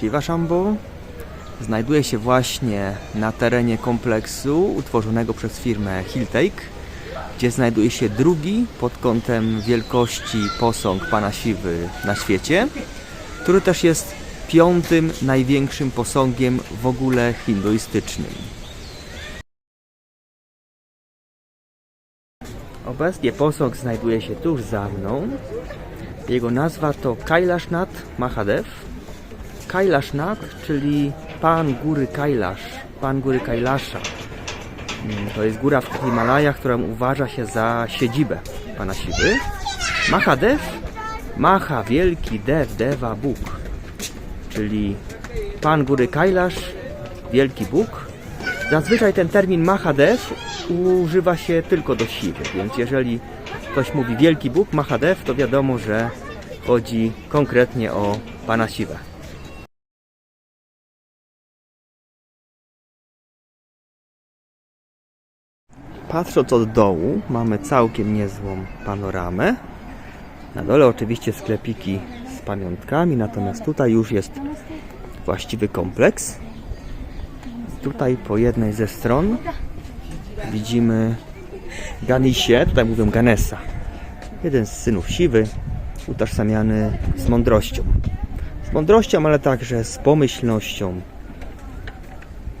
Siwa Shambho znajduje się właśnie na terenie kompleksu utworzonego przez firmę Hilltake, gdzie znajduje się drugi pod kątem wielkości posąg Pana Siwy na świecie, który też jest piątym największym posągiem w ogóle hinduistycznym. Obecnie posąg znajduje się tuż za mną. Jego nazwa to Kailashnath Mahadev. Kailashnath, czyli Pan Góry Kailash, Pan Góry Kailasha. Mm, To jest góra w Himalajach, którą uważa się za siedzibę Pana Siwy. Mahadev, Maha, wielki, Dev, Deva, Bóg. Czyli Pan Góry Kailash, wielki Bóg. Zazwyczaj ten termin Mahadev używa się tylko do siwy, więc jeżeli ktoś mówi wielki Bóg Mahadev, to wiadomo, że chodzi konkretnie o Pana Siwę. Patrząc od dołu, mamy całkiem niezłą panoramę. Na dole oczywiście sklepiki z pamiątkami, natomiast tutaj już jest właściwy kompleks. Tutaj po jednej ze stron widzimy Ganisie, tutaj mówią Ganesa. Jeden z synów siwy, utożsamiany z mądrością. Z mądrością, ale także z pomyślnością.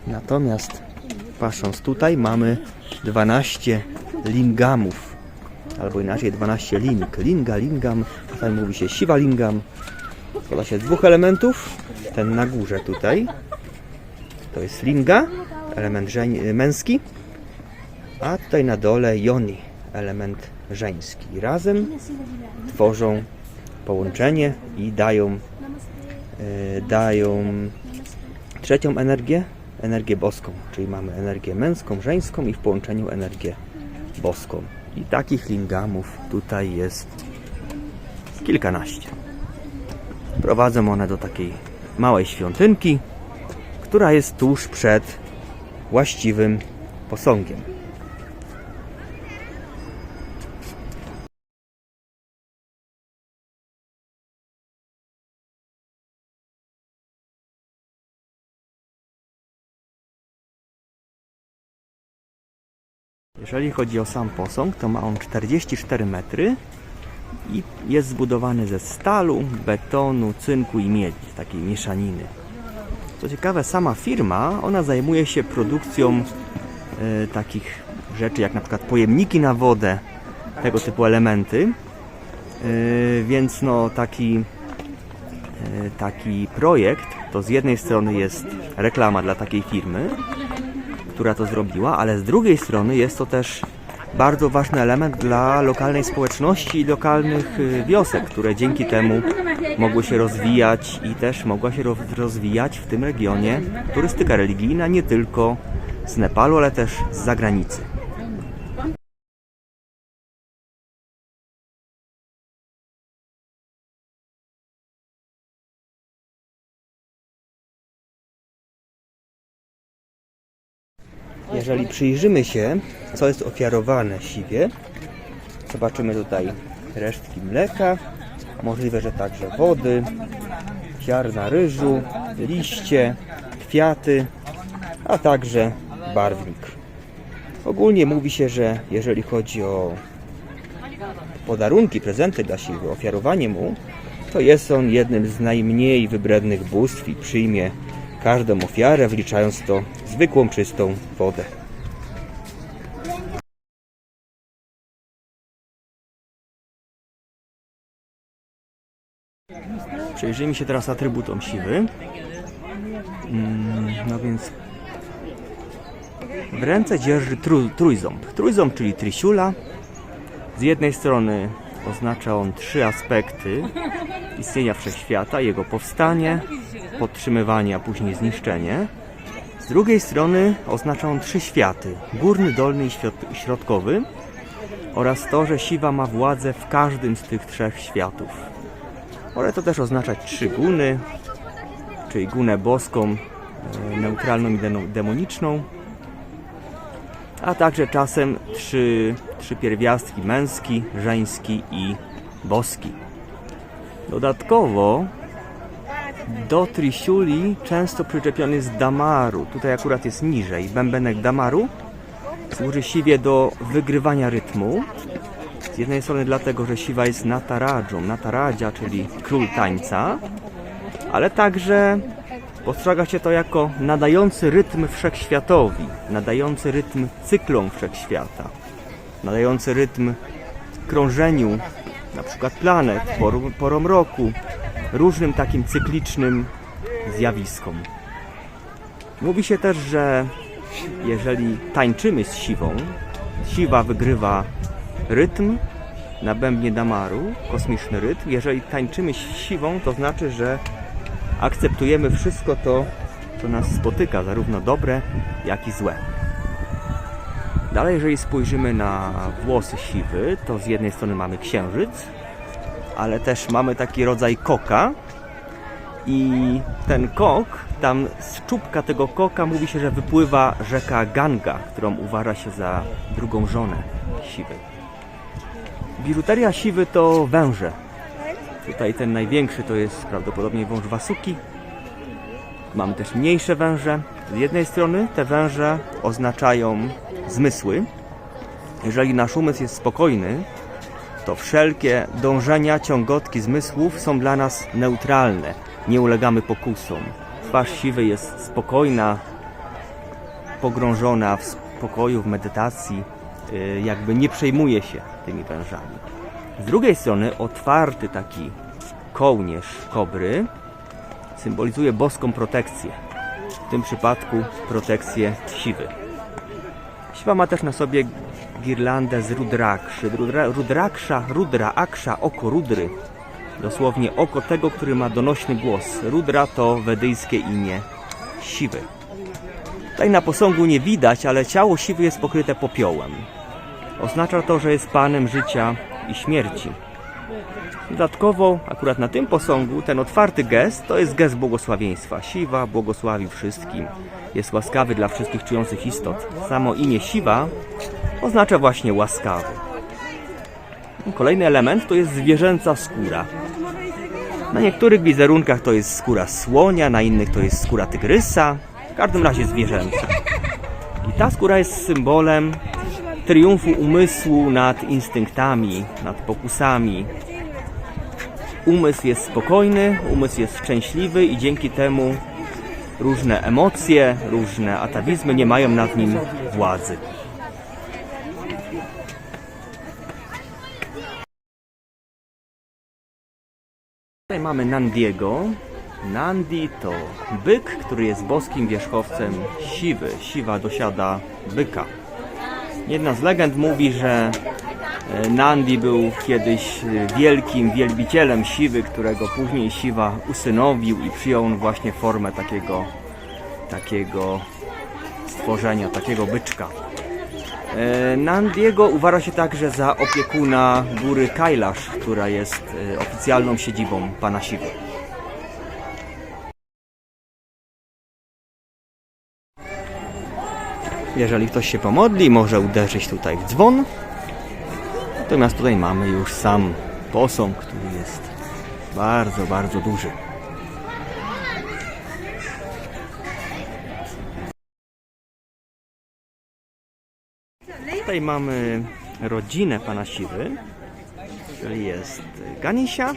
Natomiast patrząc tutaj mamy 12 lingamów, albo inaczej 12 ling. Linga, lingam, tutaj mówi się siwa lingam. Składa się z dwóch elementów. Ten na górze tutaj to jest linga, element męski, a tutaj na dole joni, element żeński. Razem tworzą połączenie i dają, e, dają trzecią energię, energię boską, czyli mamy energię męską, żeńską i w połączeniu energię boską. I takich lingamów tutaj jest kilkanaście. Prowadzą one do takiej małej świątynki, która jest tuż przed właściwym posągiem. Jeżeli chodzi o sam posąg, to ma on 44 metry i jest zbudowany ze stalu, betonu, cynku i miedzi, takiej mieszaniny. Co ciekawe, sama firma, ona zajmuje się produkcją e, takich rzeczy jak na przykład pojemniki na wodę, tego typu elementy. E, więc no taki, e, taki projekt to z jednej strony jest reklama dla takiej firmy, która to zrobiła, ale z drugiej strony jest to też bardzo ważny element dla lokalnej społeczności i lokalnych y, wiosek, które dzięki temu mogły się rozwijać i też mogła się roz- rozwijać w tym regionie turystyka religijna nie tylko z Nepalu, ale też z zagranicy. Jeżeli przyjrzymy się, co jest ofiarowane siwie, zobaczymy tutaj resztki mleka, możliwe, że także wody, ziarna ryżu, liście, kwiaty, a także barwnik. Ogólnie mówi się, że jeżeli chodzi o podarunki, prezenty dla siły, ofiarowanie mu, to jest on jednym z najmniej wybrednych bóstw i przyjmie każdą ofiarę, wliczając to zwykłą, czystą wodę. Przyjrzyjmy się teraz atrybutom siwy. Mm, No więc w ręce dzierży tru, trójząb. Trójząb, czyli trisiula. Z jednej strony oznacza on trzy aspekty istnienia wszechświata, jego powstanie, podtrzymywanie, a później zniszczenie. Z drugiej strony oznacza on trzy światy: górny, dolny i środ- środkowy, oraz to, że siwa ma władzę w każdym z tych trzech światów. Może to też oznaczać trzy guny, czyli gunę boską, e, neutralną i demoniczną, a także czasem trzy, trzy pierwiastki męski, żeński i boski. Dodatkowo Do Trisiuli często przyczepiony jest damaru. Tutaj akurat jest niżej. Bębenek damaru służy siwie do wygrywania rytmu. Z jednej strony dlatego, że siwa jest nataradżą, nataradzia, czyli król tańca, ale także postrzega się to jako nadający rytm wszechświatowi, nadający rytm cyklom wszechświata, nadający rytm krążeniu na przykład planet, porom, porom roku, różnym takim cyklicznym zjawiskom. Mówi się też, że jeżeli tańczymy z siwą, siwa wygrywa rytm na bębnie damaru, kosmiczny rytm. Jeżeli tańczymy z siwą, to znaczy, że akceptujemy wszystko to, co nas spotyka, zarówno dobre, jak i złe. Dalej, jeżeli spojrzymy na włosy siwy, to z jednej strony mamy księżyc, ale też mamy taki rodzaj koka. I ten kok, tam z czubka tego koka mówi się, że wypływa rzeka Ganga, którą uważa się za drugą żonę siwy. Biżuteria siwy to węże. Tutaj ten największy to jest prawdopodobnie wąż Wasuki. Mamy też mniejsze węże. Z jednej strony te węże oznaczają zmysły. Jeżeli nasz umysł jest spokojny, to wszelkie dążenia, ciągotki zmysłów są dla nas neutralne. Nie ulegamy pokusom. Twarz siwy jest spokojna, pogrążona w spokoju, w medytacji, y, jakby nie przejmuje się tymi wężami. Z drugiej strony otwarty taki kołnierz kobry symbolizuje boską protekcję. W tym przypadku protekcję siwy. Siwa ma też na sobie girlandę z rudrakszy. Rudra, rudraksza, rudra, aksza, oko rudry. Dosłownie oko tego, który ma donośny głos. Rudra to wedyjskie imię siwy. Tutaj na posągu nie widać, ale ciało siwy jest pokryte popiołem. Oznacza to, że jest panem życia i śmierci. Dodatkowo, akurat na tym posągu, ten otwarty gest to jest gest błogosławieństwa. Siwa błogosławi wszystkim. Jest łaskawy dla wszystkich czujących istot. Samo imię Siwa oznacza właśnie łaskawy. Kolejny element to jest zwierzęca skóra. Na niektórych wizerunkach to jest skóra słonia, na innych to jest skóra tygrysa. W każdym razie zwierzęca. I ta skóra jest symbolem triumfu umysłu nad instynktami, nad pokusami. Umysł jest spokojny, umysł jest szczęśliwy i dzięki temu różne emocje, różne atawizmy nie mają nad nim władzy. Tutaj mamy Nandiego. Nandi to byk, który jest boskim wierzchowcem siwy. Siwa dosiada byka. Jedna z legend mówi, że e, Nandi był kiedyś e, wielkim wielbicielem siwy, którego później siwa usynowił i przyjął właśnie formę takiego, takiego stworzenia, takiego byczka. E, Nandiego uważa się także za opiekuna góry Kailash, która jest e, oficjalną siedzibą pana Siwy. Jeżeli ktoś się pomodli, może uderzyć tutaj w dzwon. Natomiast tutaj mamy już sam posąg, który jest bardzo, bardzo duży. Tutaj mamy rodzinę pana Siwy, czyli jest Ganesha,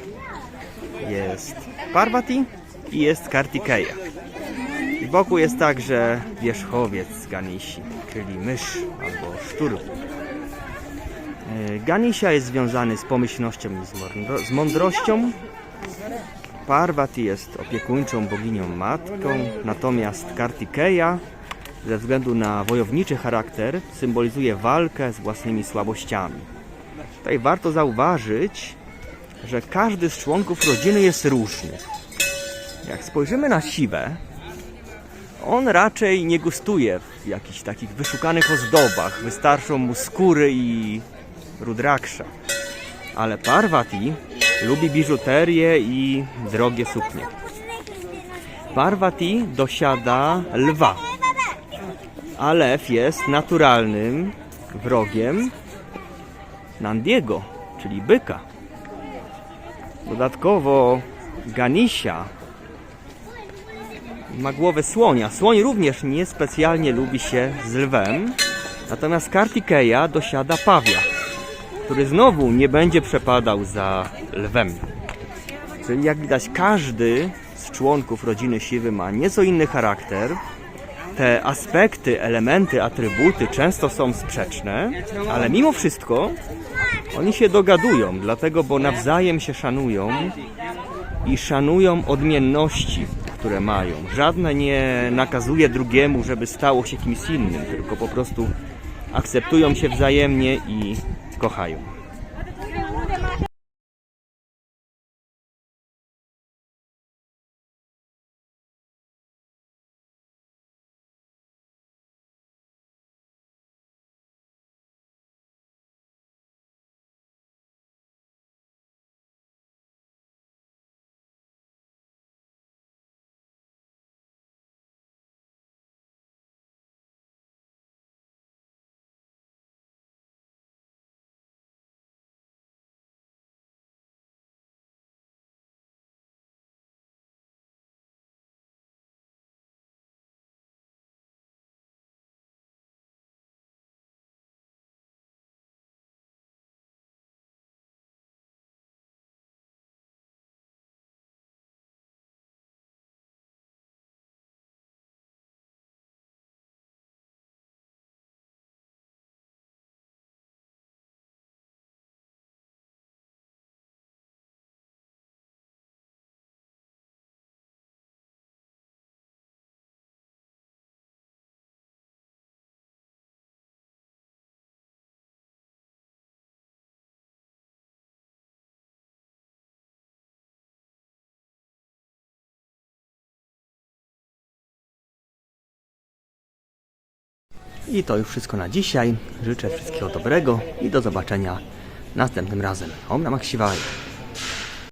jest Parvati i jest Kartikeya. I wokół jest także wierzchowiec Ganishi, czyli mysz albo szczur. E, Ganesha jest związany z pomyślnością i z mądrością. Parvati jest opiekuńczą boginią matką, natomiast Kartikeya ze względu na wojowniczy charakter symbolizuje walkę z własnymi słabościami. Tutaj warto zauważyć, że każdy z członków rodziny jest różny. Jak spojrzymy na siwę, on raczej nie gustuje w jakichś takich wyszukanych ozdobach. Wystarczą mu skóry i rudraksza. Ale Parvati lubi biżuterię i drogie suknie. Parvati dosiada lwa. A lew jest naturalnym wrogiem Nandiego, czyli byka. Dodatkowo Ganisha ma głowę słonia. Słoń również niespecjalnie lubi się z lwem, natomiast Kartikeja dosiada pawia, który znowu nie będzie przepadał za lwem. Czyli jak widać, każdy z członków rodziny Siwy ma nieco inny charakter. Te aspekty, elementy, atrybuty często są sprzeczne, ale mimo wszystko oni się dogadują, dlatego, bo nawzajem się szanują i szanują odmienności, które mają. Żadne nie nakazuje drugiemu, żeby stało się kimś innym, tylko po prostu akceptują się wzajemnie i kochają. I to już wszystko na dzisiaj. Życzę wszystkiego dobrego i do zobaczenia następnym razem. Om Namah Shivaya.